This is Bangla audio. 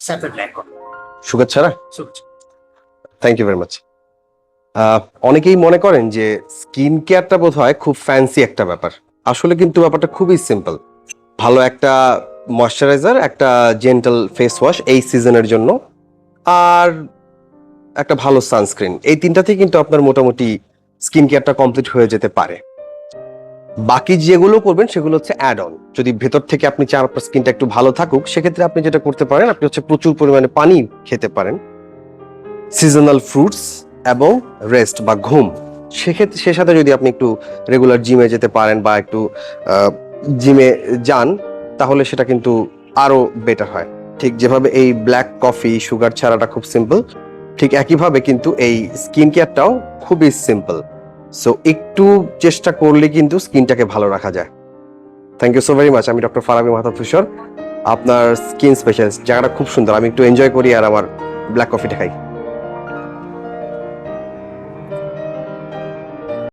সেপারেট সুগার ছাড়া? থ্যাংক ইউ ভেরি মাচ অনেকেই মনে করেন যে স্কিন কেয়ারটা বোধ হয় খুব ফ্যান্সি একটা ব্যাপার। আসলে কিন্তু ব্যাপারটা খুবই সিম্পল ভালো একটা ময়শ্চারাইজার একটা জেন্টাল ফেস ওয়াশ এই সিজনের জন্য আর একটা ভালো সানস্ক্রিন এই তিনটাতেই কিন্তু আপনার মোটামুটি স্কিন কেয়ারটা কমপ্লিট হয়ে যেতে পারে। বাকি যেগুলো করবেন সেগুলো হচ্ছে অ্যাড অন যদি ভেতর থেকে আপনি চান আপনার স্কিনটা একটু ভালো থাকুক, সেক্ষেত্রে আপনি যেটা করতে পারেন, আপনি হচ্ছে প্রচুর পরিমাণে পানি খেতে পারেন। সিজনাল ফ্রুটস এবং রেস্ট বা ঘুম। সেক্ষেত্রে সে সাথে যদি আপনি একটু রেগুলার জিমে যেতে পারেন বা একটু জিমে যান, তাহলে সেটা কিন্তু আরও বেটার হয়। ঠিক যেভাবে এই ব্ল্যাক কফি সুগার ছাড়াটা খুব সিম্পল ঠিক একইভাবে কিন্তু এই স্কিন কেয়ারটাও খুবই সিম্পল সো একটু চেষ্টা করলে কিন্তু স্কিনটাকে ভালো রাখা যায়। Thank you so very much আমি ডক্টর ফারাবি মাথা তুষর। আপনার স্কিন স্পেশালিস্ট জায়গাটা খুব সুন্দর, আমি একটু এনজয় করি আর আমার ব্ল্যাক কফিটা খাই।